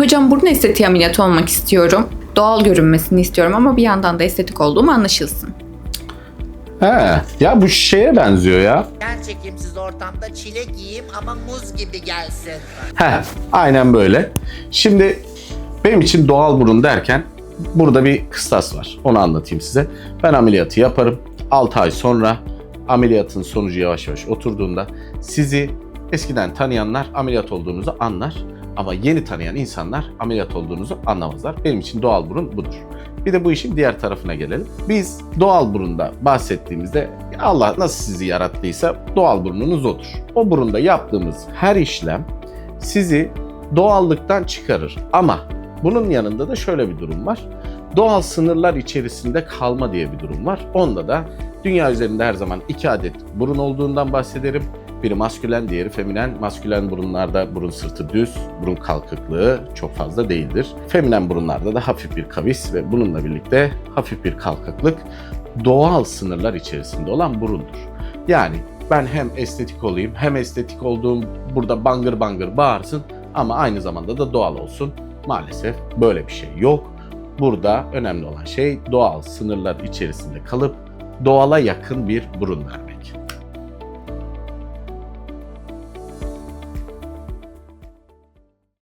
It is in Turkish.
Hocam burun estetiği ameliyatı olmak istiyorum. Doğal görünmesini istiyorum ama bir yandan da estetik olduğum anlaşılsın. He, ya bu şeye benziyor ya. Yer çekimsiz ortamda çilek yiyeyim ama muz gibi gelsin. He, aynen böyle. Şimdi benim için doğal burun derken burada bir kıstas var. Onu anlatayım size. Ben ameliyatı yaparım. 6 ay sonra ameliyatın sonucu yavaş yavaş oturduğunda sizi eskiden tanıyanlar ameliyat olduğunuzu anlar. Ama yeni tanıyan insanlar ameliyat olduğunuzu anlamazlar. Benim için doğal burun budur. Bir de bu işin diğer tarafına gelelim. Biz doğal burunda bahsettiğimizde Allah nasıl sizi yarattıysa doğal burnunuz odur. O burunda yaptığımız her işlem sizi doğallıktan çıkarır. Ama bunun yanında da şöyle bir durum var. Doğal sınırlar içerisinde kalma diye bir durum var. Onda da dünya üzerinde her zaman iki adet burun olduğundan bahsederim. Biri maskülen, diğeri feminen. Maskülen burunlarda burun sırtı düz, burun kalkıklığı çok fazla değildir. Feminen burunlarda da hafif bir kavis ve bununla birlikte hafif bir kalkıklık doğal sınırlar içerisinde olan burundur. Yani ben hem estetik olayım hem estetik olduğum burada bangır bangır bağırsın ama aynı zamanda da doğal olsun. Maalesef böyle bir şey yok. Burada önemli olan şey doğal sınırlar içerisinde kalıp doğala yakın bir burun vermek.